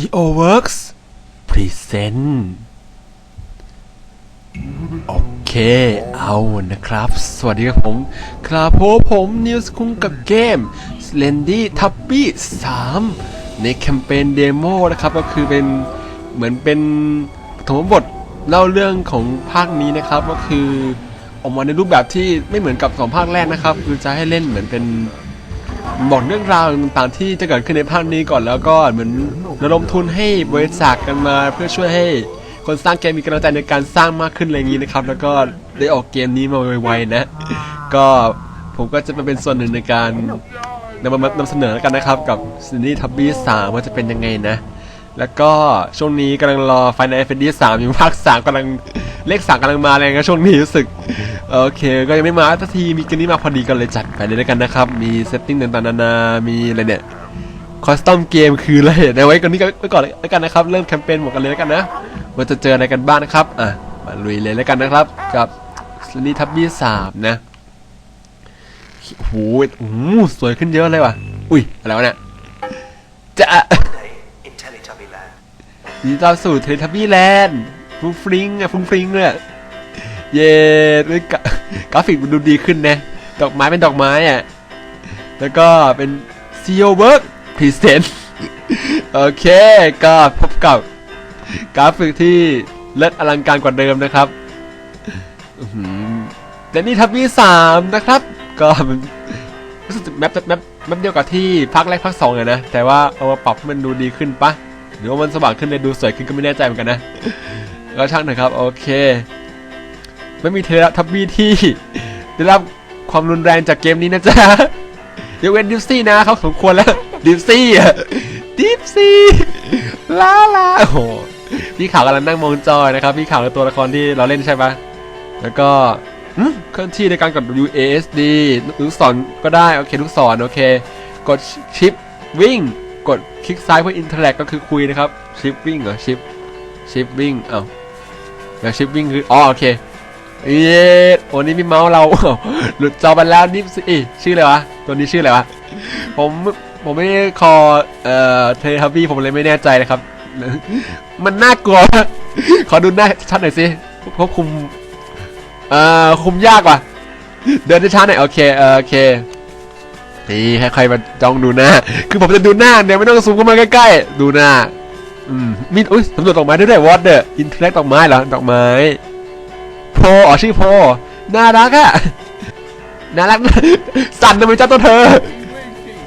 CO Works Present โอเค เอานะครับ สวัสดีครับผม ครับผมผมนิวส์คุ้งกับเกม s l e n d y t u b b y 3 ในแคมเปญเดโมนะครับ ก็คือเป็นเหมือนเป็นปฐมบทเล่าเรื่องของภาคนี้นะครับ ก็คือออกมาในรูปแบบที่ไม่เหมือนกับสองภาคแรกนะครับ คือจะให้เล่นเหมือนเป็น บอกเรื่องราวต่างๆที่จะเกิดขึ้นในภาคนี้ก่อนแล้วก็เหมือนระดมทุนให้บริจาคกันมา เพื่อช่วยให้คนสร้างเกมมีกำลังใจในการสร้างมากขึ้นอะไรอย่างนี้นะครับ แล้วก็ได้ออกเกมนี้มาไวๆนะ ก็ผมก็จะมาเป็นส่วนหนึ่งในการนำมานำเสนอกันนะครับ กับซีรีส์ทับบี้สามว่าจะเป็นยังไงนะ แล้วก็ช่วงนี้กำลังรอ Final Fantasy 3อยู่ภาค3กำลัง เลขสามกำลังมาแรงนะช่วงนี้รู้สึก โอเค ก็ยังไม่มาสักทีมีกันนี้มาพอดีกันเลยจัดไปเลยแล้วกันนะครับ มีเซตติ้งต่างๆนานา มีอะไรเนี่ยคอสตอมเกมคืออะไรเดี๋ยวไว้ก่อนนี้ไว้ก่อนแล้วกันนะครับ เริ่มแคมเปญหมดกันเลยแล้วกันนะว่าจะเจออะไรกันบ้างนะครับ อะ มาลุยเลยแล้วกันนะครับ กับสนีทับบี้สามนะโอ้โหโอ้โหสวยขึ้นเยอะเลยว่ะ อุ้ย อะไรวะเนี่ย จะ day in Teletubby Land. ยินดีต้อนรับสู่เทเลทับบี้แลนด์ ฟรุ้งฟริ้งอะฟรุ้งฟริ้งเลยเย้ด้วยกราฟิกมันดูดีขึ้นนะ ดอกไม้เป็นดอกไม้อะ แล้วก็เป็น CEO Work Present โอเค ก็พบกับกราฟิกที่เลิศอลังการกว่าเดิมนะครับและนี่ทับบี้สามนะครับ ก็มันรู้สึกแมปแมปแมปเดียวกับที่ภาคแรกภาคสองเลยนะ แต่ว่าเอามาปรับให้มันดูดีขึ้นปะหรือว่ามันสว่างขึ้นเลยดูสวยขึ้นก็ไม่แน่ใจเหมือนกันนะ ก็ช่างเถอะครับโอเค ไม่มีเทเลทับบี้ที่ ได้รับความรุนแรงจากเกมนี้นะจ๊ะยกเว้นดิฟซี่นะเขาสมควรแล้วดิฟซี่อะดิฟซี่ลาลาโอ้โหพี่ข่าวกำลังนั่งมองจอยนะครับ พี่ข่าวคือตัวละครที่เราเล่นใช่ปะแล้วก็เคลื่อนที่ในการกด WASD ลูกศรก็ได้ โอเคลูกศรโอเค กดชิปวิ่ง กดคลิกซ้ายเพื่ออินเทอร์แลกก็คือคุยนะครับ ชิปวิ่งเหรอ ชิป ชิปวิ่ง เอ้า แล้วชิปวิ่งคืออ๋อโอเคเย้โอ้นี่มีเมาส์เรา หลุดจอไปแล้วนี่สิชื่ออะไรวะ ตัวนี้ชื่ออะไรวะ ผมผมไม่ได้คอเอ่อเทเลทับบี้ผมเลยไม่แน่ใจนะครับ มันน่ากลัว ขอดูหน้าชัดหน่อยสิควบคุมเอ่อคุมยากว่ะ เดินช้าหน่อยโอเคเอ่อโอเคนี่ให้ใครมาจ้องดูหน้า คือผมจะดูหน้าเนี่ยไม่ต้องซูมเข้ามาใกล้ๆ ดูหน้า อืมมีอุ้ยสำรวจดอกไม้ด้วยด้วยวอตเดอร์อินเทอร์เน็ตดอกไม้เหรอดอกไม้โพอ๋อชื่อโพน่ารักอะน่ารักสั่นทำไมเจ้าตัวเธอ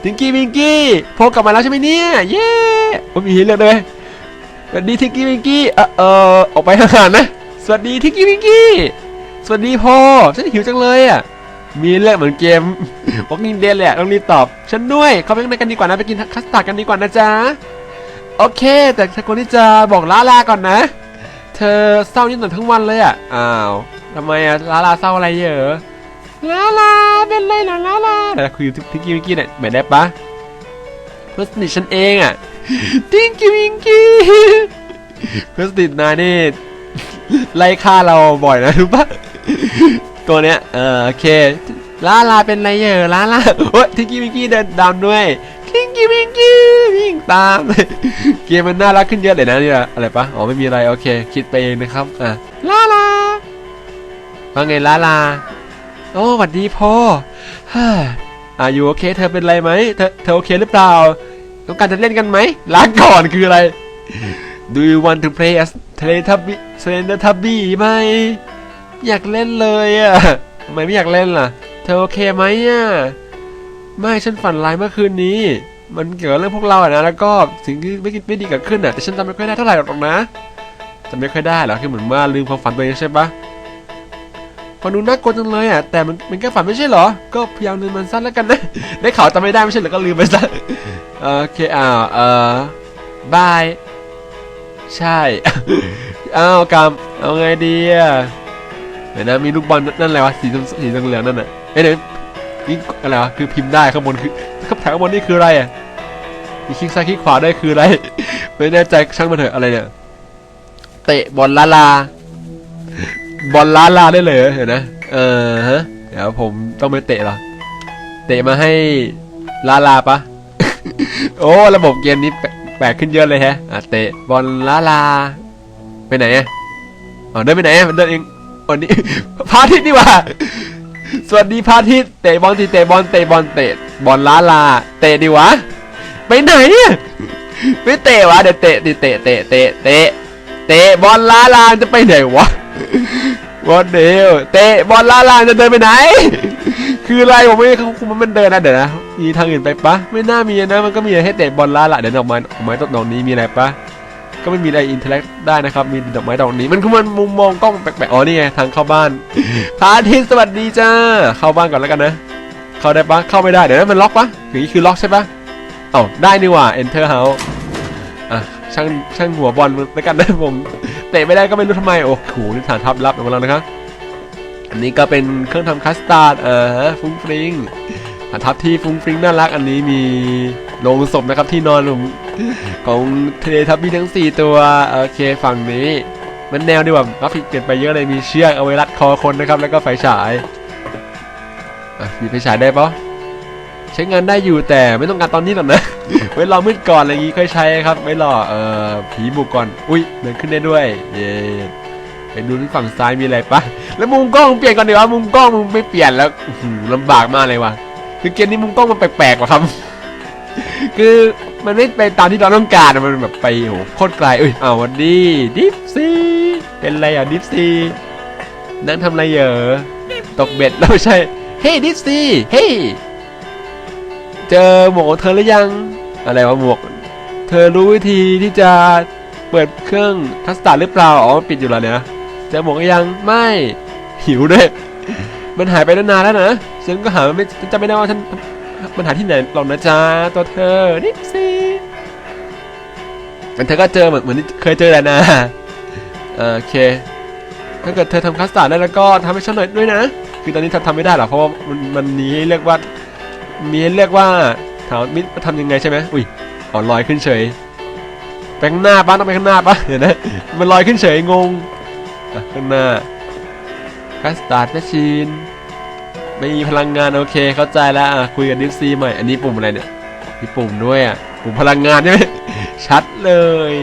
ทิงกี้วิงกี้โพกลับมาแล้วใช่ไหมเนี่ยเย้โอ้ยมีเลือกด้วยสวัสดีทิงกี้วิงกี้เออเออออกไปห่างๆนะสวัสดีทิงกี้วิงกี้สวัสดีโพฉันหิวจังเลยอะมีเรื่องเหมือนเกมบอกนินเดนเลยอะต้องรีบตอบ ฉันด้วยเขาไปข้างในกันดีกว่านะไปกินคัสตาร์ดกันดีกว่านะจ๊ะ โอเค แต่เธอคนที่จะบอกลาลาก่อนนะ เธอเศร้านิดหน่อยทั้งวันเลยอะ อ้าวทำไมอะลาลาเศร้าอะไรเยอะลาลาเป็นไรหรอลาลาแต่คุยทิงกี้วิงกี้เนี่ยไม่ได้ปะเพื่อนสนิทฉันเองอะทิงกี้วิงกี้เพื่อนสนิทนายนี่ไล่ฆ่าเราบ่อยนะรู้ปะตัวเนี้ยเออโอเคลาลาเป็นไรเยอะลาลาโอ้ทิงกี้วิงกี้เดินดาวด้วย กี้วิงกี้วิ่งตามเกมมันน่ารักขึ้นเยอะเลยนะเนี่ยอะไรปะอ๋อไม่มีอะไรโอเค คิดไปเองนะครับอะลาลาว่าไงลาลาโอ้หวัดดีพ่อฮ่าอายุโอเค เธอเป็นไรไหมเธอเธอโอเคหรือเปล่า ต้องการจะเล่นกันไหมลาก่อนคืออะไร Do you want to play as Teletubby Teletubby ไหมอยากเล่นเลยอะทำไมไม่อยากเล่นล่ะ เธอโอเคไหมอะ ไม่ฉันฝันร้ายเมื่อคืนนี้ มันเกี่ยวกับเรื่องพวกเราอะนะแล้วก็สิ่งที่ไม่คิดไม่ดีเกิดขึ้นอะแต่ฉันจำไม่ค่อยได้เท่าไหร่หรอกนะจำไม่ค่อยได้หรอคือเหมือนว่าลืมความฝันตัวเองใช่ปะฟังดูน่ากลัวจังเลยอะแต่มันมันแค่ฝันไม่ใช่เหรอ ก็พยายามลืมมันซะแล้วกันนะ ได้ข่าวจำไม่ได้ไม่ใช่เหรอก็ลืมไปซะโอเคอ้าวเออบายใช่อ้าวกำเอาไงดีอะเดี๋ยวนะมีลูกบอลนั่นอะไรวะสีส้มสีเหลืองนั่นน่ะเอ้ยเดี๋ยว นี่อะไรวะคือพิมพ์ได้ข้างบนคือข้างแถวข้างบนนี่คืออะไรอะมีคลิกซ้ายคลิกขวาได้คืออะไรไม่แน่ใจช่างมันเถอะอะไรเนี่ยเตะบอลลาลาบอลลาลาได้เลยเหรอเห็นนะเออฮะเดี๋ยวผมต้องไปเตะเหรอเตะมาให้ลาลาปะโอ้ระบบเกมนี้แปลแปลกขึ้นเยอะเลยแฮะอะเตะบอลลาลา ไปไหนอะอ๋อเดินไปไหนอะมันเดินเองวันนี้พระอาทิตย์นี่หว่า สวัสดีพระอาทิตย์เตะบอลสิเตะบอลเตะบอลเตะบอลลาลา เตะดิวะ ไปไหนอะไม่เตะวะเดี๋ยวเตะดิเตะเตะเตะเตะเตะบอลลาลาจะไปไหนวะบอลเดียวเตะบอลลาลาจะเดินไปไหน คืออะไรผมไม่เขาคุมมันเดินนะเดี๋ยวนะมีทางอื่นไปปะไม่น่ามีนะมันก็มีให้เตะบอลลาลาเดี๋ยวดอกม้ดอกม้ต้นดอกนี้มีอะไรปะ ก็ไม่มีอะไรอินเทอร์แอคได้นะครับ มีดอกไม้ดอกนี้ มันคือมันมุมมองกล้องแปลกๆ อ๋อนี่ไงทางเข้าบ้านพระอาทิตย์สวัสดีจ้า เข้าบ้านก่อนแล้วกันนะ เข้าได้ปะเข้าไม่ได้ เดี๋ยวนั้นมันล็อกปะอย่างนี้คือล็อกใช่ปะเอ้าได้นี่หว่า enter house อะช่างช่างหัวบอลแล้วกันนะผมเตะไม่ได้ก็ไม่รู้ทำไม โอ้โหนี่ฐานทัพลับของเรานะครับ อันนี้ก็เป็นเครื่องทำคัสตาร์ดอ่าฟุ้งฟริงฐานทัพที่ฟุ้งฟริงน่ารัก อันนี้มีโลงศพนะครับที่นอนของ ของเทเลทับบี้ทั้ง 4 ตัว โอเคฝั่งนี้ มันแนวดีกว่ากราฟิกเปลี่ยนไปเยอะเลยมีเชือกเอาไว้รัดคอคนนะครับ แล้วก็ไฟฉายมีไฟฉายได้ปะใช้งานได้อยู่แต่ไม่ต้องการตอนนี้หรอกนะ ไว้รอมืดก่อนอะไรอย่างงี้ค่อยใช้ครับ ไว้รอเอ่อผีบุกก่อน อุ้ยเดินขึ้นได้ด้วย เย้ไปดูที่ฝั่งซ้ายมีอะไรปะแล้วมุมกล้องเปลี่ยนก่อนดีวะมุมกล้องมึงไม่เปลี่ยนแล้วลำบากมากเลยว่ะคือเกมนี้มุมกล้องมันแปลกๆว่ะครับ คือ มันไม่ไปตามที่เราต้องการมันแบบไปโหโคตรไกลเอ้ยอ้าววันดีดิฟซีเป็นไรอะดิฟซีนั่งทำอะไรเหรอตกเบ็ดแล้วไม่ใช่ เฮ้ดิฟซีเฮ้เจอหมวกเธอหรือยัง อะไรวะหมวก เธอรู้วิธีที่จะเปิดเครื่องคัสตาร์หรือเปล่าอ๋อปิดอยู่แล้วเนี่ยเจอหมวกยังไม่หิวด้วยมันหายไปนานแล้วนะฉันก็หาไม่จำไม่ได้ว่าฉัน มันหาที่ไหนหรอกนะจ๊ะตัวเธอนิปซี่มันเธอก็เจอเหมือนเหมือนที่เคยเจอแหละนะโอเค ถ้าเกิดเธอทำคัสตาร์ดได้แล้วก็ทำให้ฉันหน่อยด้วยนะ คือตอนนี้เธอทำไม่ได้หรอกเพราะว่ามันมันมีให้เรียกว่ามีให้เรียกว่าถามมิทำยังไงใช่ไหมอุ้ยอ๋อลอยขึ้นเฉยไปข้างหน้าป้าต้องไปข้างหน้าป้าเดี๋ยวนะมันลอยขึ้นเฉยงงข้างหน้าคัสตาร์ดแมชชีน ไม่มีพลังงานโอเคเข้าใจแล้วอะคุยกับดิฟซีใหม่อันนี้ปุ่มอะไรเนี่ยมีปุ่มด้วยอะปุ่มพลังงานใช่ไหมชัดเลย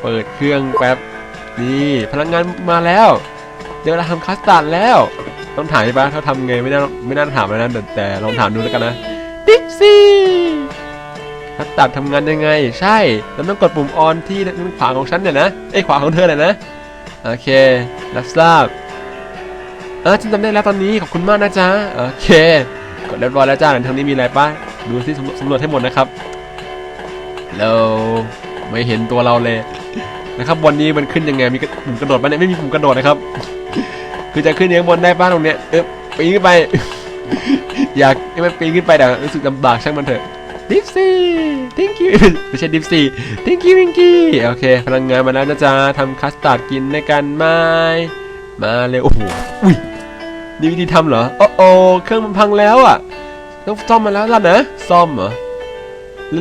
เปิดเครื่องแป๊บนี่พลังงานมาแล้ว เดี๋ยวเราทำคัสตาร์ดแล้ว ต้องถามใช่ปะเขาทำไงไม่น่าไม่น่าถามแล้วนะแต่แต่ลองถามดูแล้วกันนะดิฟซีคัสตาร์ดทำงานยังไง ใช่แล้วต้องกดปุ่มออนที่ด้านขวาของฉันเนี่ยนะไอ้ยขวาของเธอเนี่ยนะโอเครับทราบเออฉันจำได้แล้วตอนนี้ขอบคุณมากนะจ๊ะโอเคกดเรียบร้อยแล้วจ้าทางนี้มีอะไรป้าดูซิสำรวจให้หมดนะครับเราไม่เห็นตัวเราเลยนะครับบนนี้มันขึ้นยังไงมีกระปุ่มกระโดดปะเนี่ยไม่มีปุ่มกระโดดนะครับ คือจะขึ้นยังบนได้ป้าตรงเนี้ยเอ๊ะปีนขึ้นไป อยากให้มันปีนขึ้นไปแต่รู้สึกลำบากช่างมันเถอะดิฟซี่ thank you ไม่ใช่ดิฟซี่ thank you วิงกี้โอเค พลังงานมาแล้วนะจ๊ะทำคัสตาร์ดกินในกันไหมมาเร็วโอ้โหอุ้ย นี่วิธีทำเหรอโอ้โอเครื่องมันพังแล้วอะ ต้องซ่อมมาแล้วล่ะนะ ซ่อมเหรอ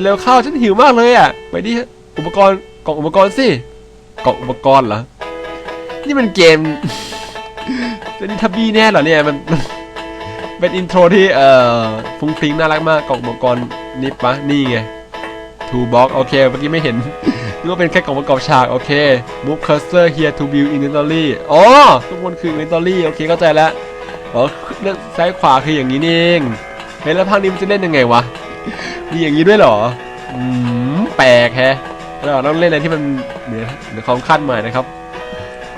เร็วๆเข้าฉันหิวมากเลยอะ ไปดิอุปกรณ์กล่องอุปกรณ์สิ กล่องอุปกรณ์เหรอ นี่มันเกมเป็นทับบี้แน่เหรอเนี่ยมันเป็นอินโทรที่เอ่อฟุ้งฟิ้งน่ารักมากกล่องอุปกรณ์นี่ปะนี่ไง two box โอเคเมื่อกี้ไม่เห็นนึกว่าเป็นแค่กล่องประกอบฉาก โอเค move cursor here to view inventory อ๋อทุกคนคือ inventory โอเคเข้าใจแล้ว อ๋อเลือกซ้ายขวาคืออย่างนี้นี่เองเฮ้ยแล้วภาคนี้มันจะเล่นยังไงวะมีอย่างนี้ด้วยเหรออืมแปลกแฮะเราต้องเล่นอะไรที่มันเหนือเหนือความคาดหมายนะครับ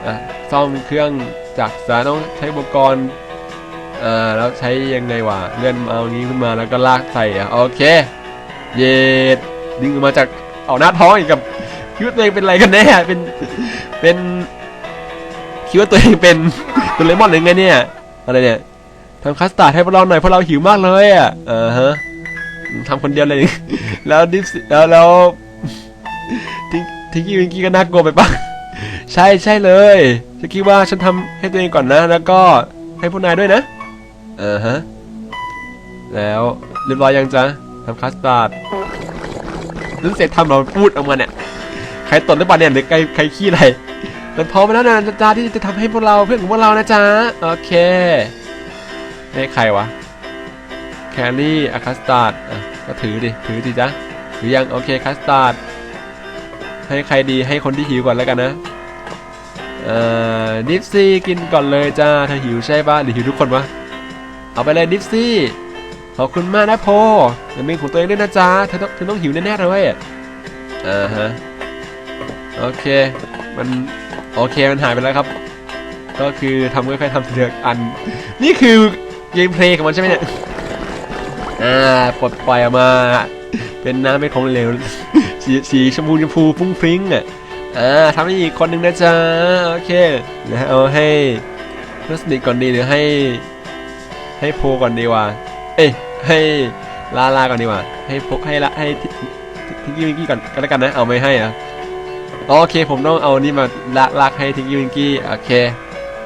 อะซ่อมเครื่องจักรสาต้องใช้อุปกรณ์อ่าแล้วใช้ยังไงวะเลื่อนเอางี้ขึ้นมาแล้วก็ลากใส่อะโอเค เย็ดดึงออกมาจากเอาหน้าท้องอีกกับคิดว่าตัวเองเป็นอะไรกันแน่เป็นเป็นคิดว่าตัวเองเป็นตัวเลมอนหรือไงเนี่ย อะไรเนี่ยทำคัสตาร์ดให้พวกเราหน่อยเพราะเราหิวมากเลยอะเออฮะทำคนเดียวเลย แล้วดิฟแล้วแล้วทิงทิงกี้วิงกี้ก็น่ากลัวไปปะใช่ใช่เลยฉันคิดว่าฉันทำให้ตัวเองก่อนนะ แล้วก็ให้พวกนายด้วยนะเออฮะแล้วเรียบร้อยยังจ๊ะทำคัสตาร์ดนึกเสร็จทำเราพูดออกมาเนี่ยใครตดหรือเปล่าเนี่ยหรือใครใครขี้อะไร มันพร้อมแล้วนะจ๊ะที่จะทำให้พวกเราเพื่อนของพวกเรานะจ๊ะโอเคนี่ใครวะแครี่อะคัสตาร์ดก็ถือดิ ถือดิจ๊ะถือยัง โอเคคัสตาร์ดให้ใครดีให้คนที่หิวก่อนแล้วกันนะเอ่อดิฟซี่กินก่อนเลยจ้าเธอหิวใช่ปะหรือหิวทุกคนวะเอาไปเลยดิฟซี่ขอบคุณมากนะโพอย่าเป็นของตัวเองด้วยนะจ๊ะเธอต้องเธอต้องหิวแน่ๆเลยอ่าฮะโอเค มัน โอเคมันหายไปแล้วครับ ก็คือทำค่อยๆทำทีละอัน นี่คือเกมเพลย์ของมันใช่ไหมเนี่ย อ่าปลดปล่อยออกมา เป็นน้ำเป็นของเหลวสีสีชมพูชมพูฟุ้งฟิ้งอะ อ่าทำให้อีกคนหนึ่งนะจ๊ะ โอเคเดี๋ยวเอาให้เพื่อนสนิทก่อนดีหรือให้ ให้โพก่อนดีวะเอ้ยให้ลาลาก่อนดีกว่า ให้โพให้ละให้ทิทิงกี้วิงกี้ก่อนก็แล้วกันนะ เอาไม่ให้เหรอะ โอเคผมต้องเอานี่มาลากลากให้ทิงกี้วิงกี้โอเค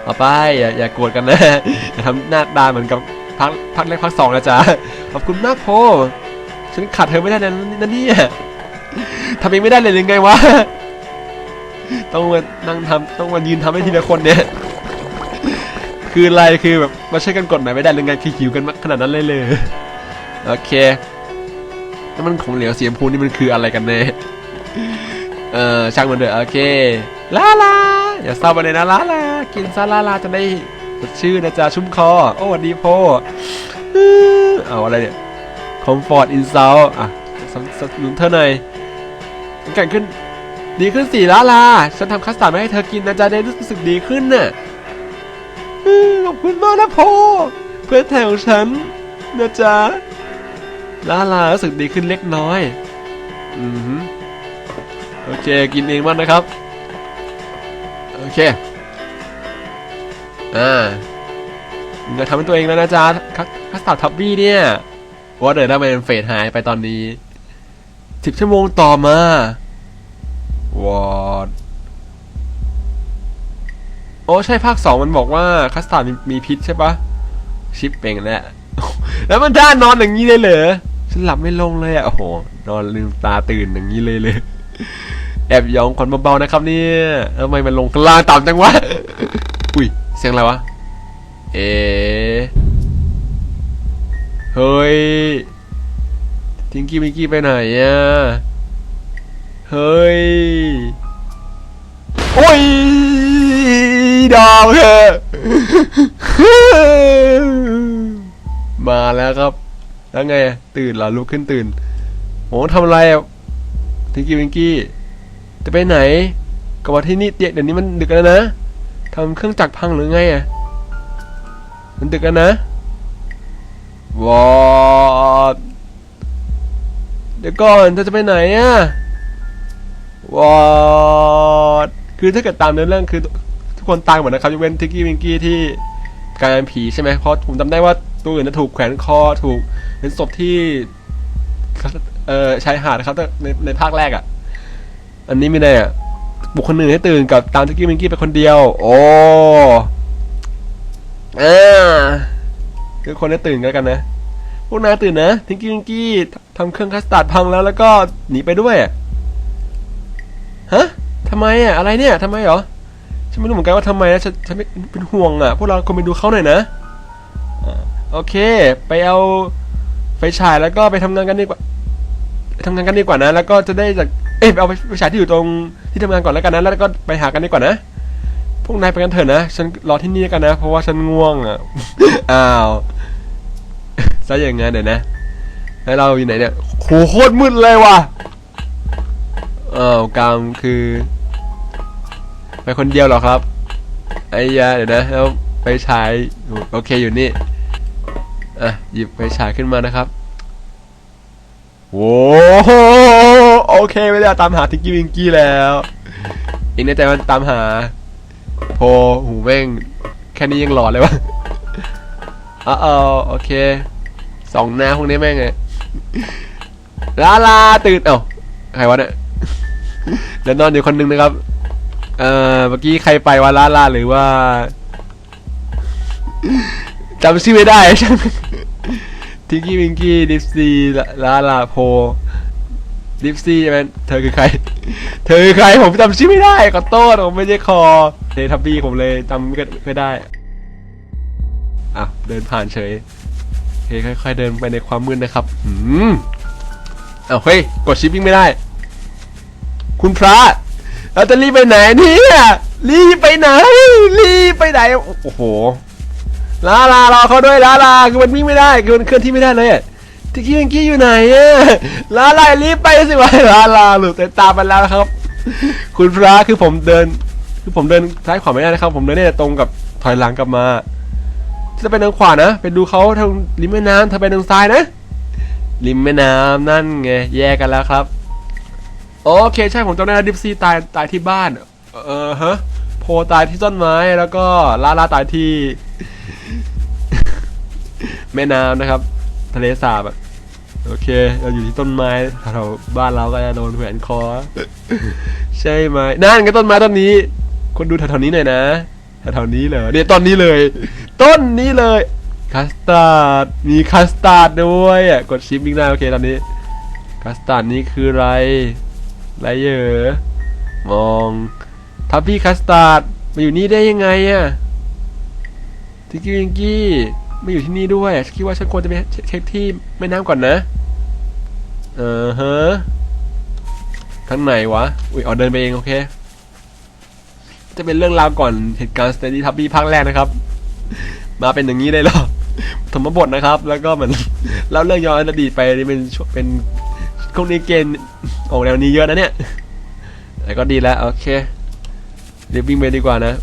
เอาไปอย่าอย่าโกรธกันนะอย่าทำหน้าตาเหมือนกับพักพักแรกพักสองนะจ๊ะขอบคุณมากโพฉันขาดเธอไม่ได้นะนั่นนี่ทำเองไม่ได้เลยหรือไงวะต้องมานั่งทำต้องมายืนทำให้ทีละคนเนี่ยคืออะไรคือแบบมาช่วยกันกดหมายไม่ได้หรือไงคือหิวกันมากขนาดนั้นเลยเลยโอเคแล้วมันของเหลวเสีชมพูนี่มันคืออะไรกันแน่ เออช่างมันเถอะโอเคลาลาอย่าเศร้าไปเลยนะลาลากินซาลาลาจะได้สดชื่นนะจ๊ะชุ่มคอ โอ้สวัสดีโพอื้อเอาอะไรเนี่ยคอมฟอร์ตอินซาวอะสสสนุนเธอหน่อยมันกันขึ้น ดีขึ้นสิลาลาฉันทำคัสตาร์ดมาให้เธอกินนะจ๊ะได้รู้สึกดีขึ้นน่ะขอบคุณมากนะโพเพื่อนแทนของฉันนะจ๊ะลาลารู้สึกดีขึ้นเล็กน้อย อือ โอเค กินเองบ้างนะครับ โอเค อ่าจะทำให้ตัวเองแล้วนะจ๊ะคัสคัสตาร์ดทับบี้เนี่ยว่าเดี๋ยวทำไมมันเฟดหายไปตอนนี้สิบชั่วโมงต่อมาวอดโอ้ใช่ภาคสองมันบอกว่าคัสตาร์ดมีพิษใช่ปะชิปเป่งแหละแล้วมันท่านอนอย่างนี้เลยเหรอฉันหลับไม่ลงเลยอะโอ้โหนอนลืมตาตื่นอย่างนี้เลยเลย แอบยองคนเบาๆนะครับเนี่ยทำไมมันลงกลางต่ำจังวะ อุ้ย เสียงอะไรวะ เอ๋เฮ้ย ทิงกี้มิงกี้ไปไหนอะ เฮ้ย โอ้ย ดาวเถอมาแล้วครับ แล้วไง ตื่นเหรอลุกขึ้นตื่นโอ้ทำอะไรอะทิงกี้วิงกี้ จะไปไหนกลับมาที่นี่เดี๋ยวเดี๋ยวนี้มันดึกแล้วนะทำเครื่องจักรพังหรือไงอะ มันดึกแล้วนะวอดเดี๋ยวก่อนเธอจะไปไหนอะวอดคือถ้าเกิดตามเนื้อเรื่องคือทุกคนตายหมดนะครับยกเว้นทิกกี้วิงกี้ที่กลายเป็นผีใช่ไหมเพราะผมจำได้ว่าตัวอื่นจะถูกแขวนคอถูกเป็นศพที่เออชายหาดนะครับในในภาคแรกอะ อันนี้ไมีอะไรอะบุคคลหนึ่งให้ตื่นกับตามทิกกี้วิงกี้ไปคนเดียว โอ้อ่าคือคนให้ตื่นกันกันนะ พวกนายตื่นนะทิงกี้วิงกี้ทำเครื่องคัสตาร์ดพังแล้วแล้วก็หนีไปด้วยฮะทำไมอะอะไรเนี่ยทำไมเหรอฉันไม่รู้เหมือนกันว่าทำไมนะฉันฉันไม่เป็นห่วงอะ พวกเราควรไปดูเขาหน่อยนะโอเค ไปเอาไฟฉายแล้วก็ไปทำงานกันดีกว่าทำงานกันดีกว่านะ แล้วก็จะได้จาก เอ้ยเอาไฟฉายที่อยู่ตรงที่ทำงานก่อนแล้วกันนะแล้วก็ไปหากันดีกว่านะ พวกนายไปกันเถอะนะ ฉันรอที่นี่กันนะ เพราะว่าฉันง่วงอะ อ้าวซะอย่างงั้นเดี๋ยวนะ แล้วเราอยู่ไหนเนี่ยโหโคตรมืดเลยว่ะอ้าวกรรมคือ ไปคนเดียวเหรอครับ ไอ้ยาเดี๋ยวนะแล้วไปฉายโอเคอยู่นี่อะหยิบไปฉายขึ้นมานะครับโว้ โอเคไม่ได้ตามหาทิกกี้วิงกี้แล้วอีกในใจมันตามหา โพหูแม่งแค่นี้ยังหลอนเลยวะอ๋อโอเคสองหน้าพวกนี้แม่งไงลาลาตื่นเอ้าใครวะเนี่ยแล้วนอนอยู่คนหนึงนะครับ เอ่อเมื่อกี้ใครไปวะลาลาหรือว่าจำชื่อไม่ได้ใช่ไหมทิงกี้วิงกี้ดิฟซีลาลาโพ ดิฟซี่ใช่ไหมเธอคือใคร เธอคือใครผมจำชื่อไม่ได้ขอโทษผมไม่ใช่คอเททับบี้ผมเลยจำไม่ได้ อะ เดินผ่านเฉยโอเคค่อยๆเดินไปในความมืดนะครับอืมเอาเฮ้ย กดชิปวิ่งไม่ได้ คุณพระเราจะรีบไปไหนเนี่ยรีบไปไหน รีบไปไหน โอ้โหลาลารอเขาด้วยลาลาคือมันวิ่งไม่ได้คือมันเคลื่อนที่ไม่ได้เลยอะ ทิกกี้ยังกี้อยู่ไหนอะลาลารีบไปสิวะลาลาหลุดตามไปแล้วครับ คุณพระคือผมเดิน คือผมเดินซ้ายขวาไม่ได้นะครับ ผมเดินได้ตรงกับถอยหลังกลับมาจะไปทางขวานะ ไปดูเขาทางริมแม่น้ำถ้าไปทางซ้ายนะ ริมแม่น้ำนั่นไงแยกกันแล้วครับโอเคใช่ผมจำได้ดิฟซี่ตายตายที่บ้าน เออฮะโพตายที่ต้นไม้แล้วก็ลาลาตายที่ แม่น้ำนะครับ ทะเลสาบอะโอเค เราอยู่ที่ต้นไม้แถวบ้านเราก็จะโดนแขวนคอ ใช่ไหมนั่นก็ต้นไม้ต้นนี้ คนดูแถวๆนี้หน่อยนะแถวๆนี้เลยเนี่ยต้นนี้เลย ต้นนี้เลยคัสตาร์ดมีคัสตาร์ดด้วยอะกดชิปวิ่งได้โอเคตอนนี้คัสตาร์ดนี่คืออะไรไรเยอะมองทับพี่คัสตาร์ดมาอยู่นี่ได้ยังไงอะทิกกี้วิงกี้ ไม่อยู่ที่นี่ด้วยคิดว่าฉันควรจะไปเช็คที่แม่น้ำก่อนนะ เออฮะข้างไหนวะ อุ้ยเอเดินไปเอง โอเค จะเป็นเรื่องราวก่อนเหตุการณ์สเตดี้ทับบี้ภาคแรกนะครับ มาเป็นอย่างนี้ได้หรอธรรมบทนะครับ แล้วก็เหมือนเล่าเรื่องย้อนอดีตไปนี่เป็นช่วงเป็นพวกนี้เกณฑ์ออกแนวนี้เยอะนะเนี่ย แต่ก็ดีแล้ว โอเค เรียบวิ่งไปดีกว่านะ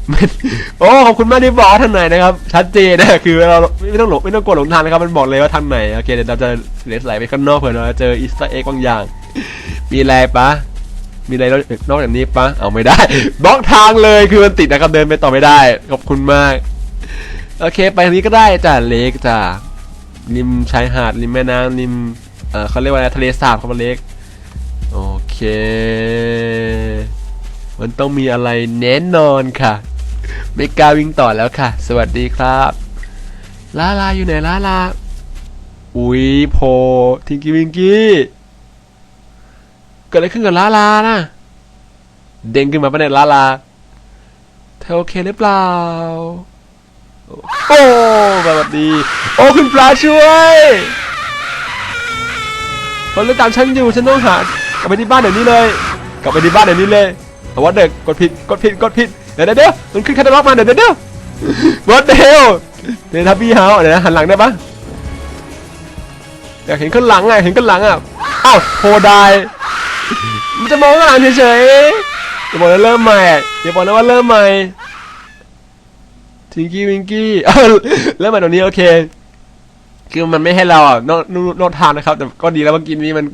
โอ้ขอบคุณมากที่บอกว่าทางไหนนะครับ ชัดเจนนะคือเราไม่ต้องหลงไม่ต้องกดหลงทางนะครับ มันบอกเลยว่าทางไหน โอเค เดี๋ยวเราจะเลสไหลไปข้างนอกเผื่อเราจะเจออีสต์เอ็กบางอย่าง มีอะไรปะ มีอะไรนอกจากนี้ปะ เอาไม่ได้ บล็อกทางเลย คือมันติดนะครับ เดินไปต่อไม่ได้ ขอบคุณมาก โอเค ไปทางนี้ก็ได้จ้ะเล็กจ้ะ ริมชายหาด ริมแม่น้ำริม เอ่อเขาเรียกว่าอะไร ทะเลสาบครับเล็ก โอเค มันต้องมีอะไรแน่นอนค่ะ ไม่กล้าวิ่งต่อแล้วค่ะ สวัสดีครับลาลาอยู่ไหนลาลาอุ๊ยโพทิงกี้วิงกี้เกิดอะไรขึ้นกับลาลานะเด้งขึ้นมาปะเนี่ยลาลาเธอโอเคหรือเปล่า โอ้สวัสดี โอ้คุณปลาช่วยคนเล่นตามฉันอยู่ฉันต้องหากลับไปที่บ้านเดี๋ยวนี้เลย กลับไปที่บ้านเดี๋ยวนี้เลย ว่าเด็กกดผิดกดผิดกดผิดเดี๋ยวเดี๋ยวเดี๋ยวมันขึ้นแคตตาล็อกมาเดี๋ยวเดี๋ยวเดี๋ยววอตเดลเดทับบี้เฮาเดี๋ยวนะหันหลังได้ปะอยากเห็นข้างหลังอะเห็นข้างหลังอะอ้าวโพไดายมันจะมองข้างหลังเฉยๆอย่าบอกนะเริ่มใหม่อย่าบอกนะว่าเริ่มใหม่ทิงกี้วิงกี้เริ่มใหม่ตรงนี้โอเคคือมันไม่ให้เราอะนอกนอกนอกทางนะครับ แต่ก็ดีแล้วเมื่อกี้นี้มัน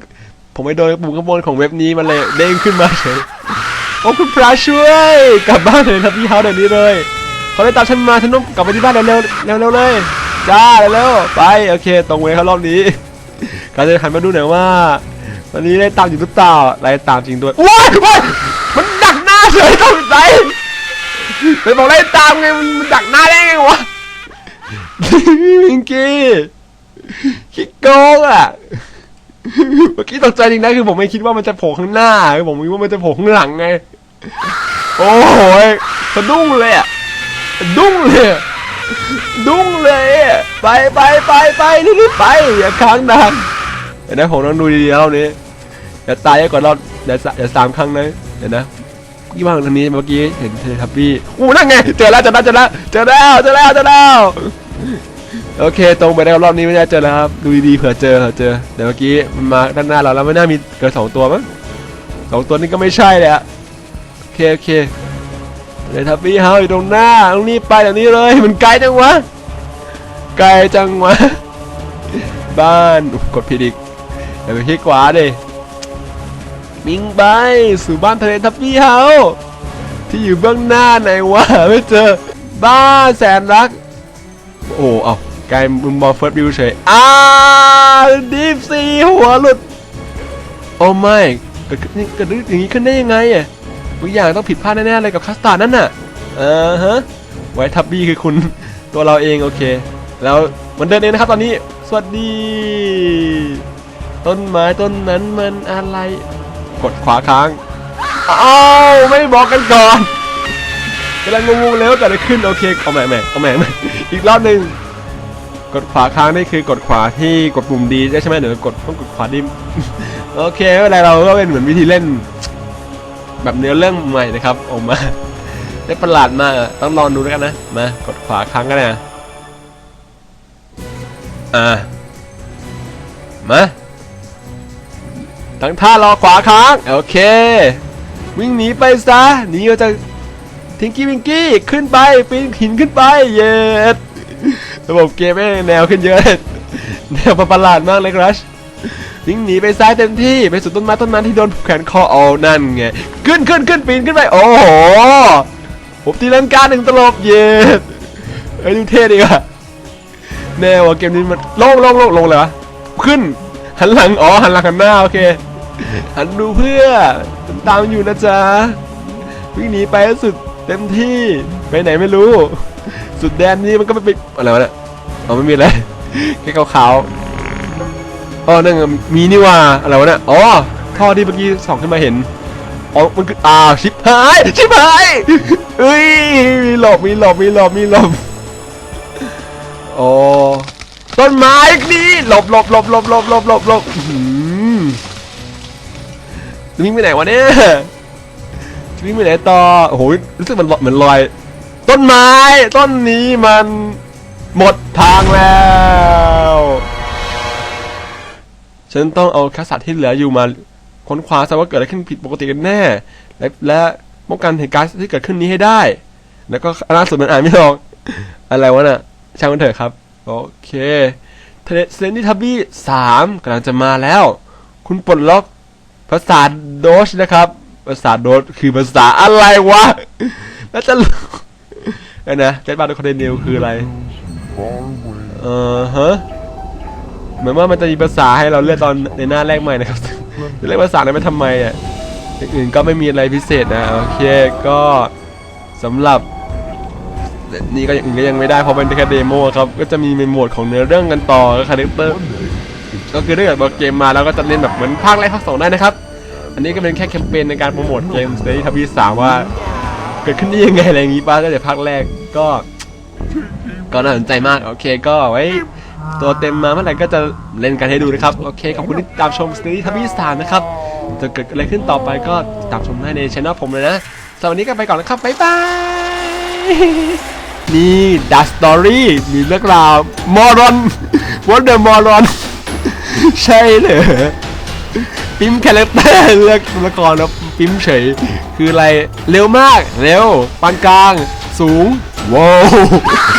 ผมไปโดนปุ่มข้างบนของเว็บนี้มันเลยเด้งขึ้นมาเฉย โอ้คุณพระช่วย กลับบ้านเลยครับพี่เฮาเดี๋ยวนี้เลยเขาได้ตามฉันมาฉันต้องกลับไปที่บ้านเร็วเร็วเร็วๆเลยจ้าเร็วๆไปโอเค ตรงเวครับรอบนี้การจะหันมาดูหน่อยว่าตอนนี้ได้ตามอยู่หรือเปล่าได้ตามจริงด้วยว้ายว้ายมันดักหน้าเฉยต้องใจไปบอกไล่ตามไงมันดักหน้าได้ไงวะพิงกี้ขี้โกงอะ เมื่อกี้ตกใจจริงนะคือผมไม่คิดว่ามันจะโผล่ข้างหน้าคือผมคิดว่ามันจะโผล่ข้างหลังไง โอ้โหสะดุ้งเลยอะดุ้งเลยดุ้งเลย ไปไปไปไปรีบๆไปอย่าค้างนานเดี๋ยวนะผมต้องดูดีๆนะรอบนี้อย่าตายก่อนรอบเดี๋ยวสเดี๋ยวสามครั้งนะเดี๋ยวนะยี่ว่างทางนี้เมื่อกี้เห็นเทเลทับบี้อู้นั่นไงเจอแล้วเจอแล้วเจอแล้วเจอแล้วเจอแล้วเจอแล้ว โอเค ตรงไปได้รอบนี้ไม่ได้เจอแล้วครับ ดูดีๆเผื่อเจอเผื่อเจอ เดี๋ยวเมื่อกี้มันมาด้านหน้าเราแล้วไม่น่ามีเกินสองตัวมั้งสองตัวนี้ก็ไม่ใช่เลยอะโอเคโอเคเลยทับบี้เฮาอยู่ตรงหน้าตรงนี้ไปเดี๋ยวนี้เลย มันไกลจังวะ ไกลจังวะ บ้านกดผิดอีกเดี๋ยวไปที่ขวาดิมิงไปสู่บ้านทะเลทับบี้เฮาที่อยู่เบื้องหน้าไหนวะไม่เจอ บ้านแสนรัก โอ้ เอา กลายมุมมองเฟิร์สวิวเฉยอ้าดีฟซีหัวหลุด โอ้ไม่เกิดเกิดอย่างนี้ขึ้นได้ยังไงอะทุกอย่างต้องผิดพลาดแน่ๆเลยกับคัสตาร์นั่นน่ะเออฮะไวทับบี้คือคุณตัวเราเองโอเค แล้วมันเดินเองนะครับตอนนี้ สวัสดี ต้นไม้ต้นนั้นมันอะไร กดขวาค้างอ้าวไม่บอกกันก่อนกำลังงงๆเลยว่าเกิดอะขึ้นโอเคเอาใหม่ใหม่เอาใหม่ใหม่อีกรอบหนึ่ง กดขวาค้างนี่คือกดขวาที่กดปุ่มดีใช่ไหมเดี๋ยวกดต้องกดขวาดิม โอเคไม่ไรเราก็เป็นเหมือนวิธีเล่น แบบเนื้อเรื่องใหม่นะครับออกมาได้ประหลาดมากต้องลองดูแล้วกันนะมากดขวาค้างกันนะอ่ามาตั้งท่ารอขวาค้างโอเค วิ่งหนีไปซะหนีออกจากทิงกี้วิงกี้ขึ้นไปปีนหินขึ้นไปเย็ด ระบบเกมแม่งแนวขึ้นเยอะแนวประหลาดมากเลยครับวิ่งหนีไปซ้ายเต็มที่ไปสุดต้นไม้ต้นนั้นที่โดนผูกแขนคอเอานั่นไงขึ้นขึ้นขึ้นปีนขึ้นไปโอ้โหผมตีลังกาหนึ่งตลบเย็ดเอ้ดูเท่ดีว่ะแน่ว่ะเกมนี้มันลงลงลงลงเลยวะขึ้น หันหลังอ๋อหันหลังหันหน้าโอเคหันดูเพื่อตามอยู่นะจ๊ะวิ่งหนีไปสุดเต็มที่ไปไหนไม่รู้ สุดแดนนี้มันก็ไม่ไปอะไรวะเนี่ยอ๋อไม่มีอะไรแค่ขาวๆอ๋อนั่นไงมีนี่ว่าอะไรวะเนี่ยอ๋อท่อที่เมื่อกี้ส่องขึ้นมาเห็นอ๋อมันคืออ่าวชิบหายชิบหายเอ้ยมีหลบมีหลบมีหลบมีหลบโอ้ต้นไม้นี่หลบหลบหลบหลบหลบหลบหลบหลบอื้อหือจะวิ่งไปไหนวะเนี่ยจะวิ่งไปไหนต่อโอ้โหรู้สึกมันเหมือนลอย ต้นไม้ต้นนี้มันหมดทางแล้ว ฉันต้องเอาคัสตที่เหลืออยู่มาค้นคว้าซะว่าเกิดอะไรขึ้นผิดปกติกันแน่ และและป้องกันเหตุการณ์ที่เกิดขึ้นนี้ให้ได้ แล้วก็ล่าสุดมันอ่านไม่ออก อะไรวะน่ะ ช่างมันเถอะครับ โอเคเทเลเซนติทับบี้สามกำลังจะมาแล้ว คุณปลดล็อกภาษาโดชนะครับ ภาษาโดชคือภาษาอะไรวะ แล้วจะ เอ้ยนะเจ็ดบาทคอนเทนิวคืออะไร เออฮะ เหมือนว่ามันจะมีภาษาให้เราเลือกตอนในหน้าแรกใหม่นะครับ จะเลือกภาษานั้นไปทำไมอะอย่างอื่นก็ไม่มีอะไรพิเศษนะ โอเค ก็สำหรับ นี่ก็อย่างอื่นก็ยังไม่ได้เพราะเป็นแค่เดโมครับ ก็จะมีในโหมดของเนื้อเรื่องกันต่อคาแรคเตอร์ ก็คือถ้าเกิดว่าเกมมาแล้วก็จะเล่นแบบเหมือนภาคแรกภาคสองได้นะครับ อันนี้ก็เป็นแค่แคมเปญในการโปรโมทเกม Stay ทับพีสามว่า เกิดขึ้นได้ยังไงอะไรอย่างงี้ป้าก็เดี๋ยวภาคแรกก็ก็น่าสนใจมากโอเคก็ไว้ ตัวเต็มมาเมื่อไหร่ก็จะเล่นกันให้ดูนะครับ โอเค ขอบคุณที่ติดตามชม Stay ทับพีสามนะครับ จะเกิดอะไรขึ้นต่อไปก็ตามชมได้ในช่องผมเลยนะสำหรับวันนี้ก็ไปก่อนนะครับ บ๊ายบาย นี่ดัสตอรี่มีเรื่องราวมอรอนวอเดอร์มอรอนใช่เหรอ ปิมคาแรคเตอร์เลือกตัวละครแล้ วปิมเฉย คืออะไร เร็วมาก เร็ว ปานกลาง สูง ว้าว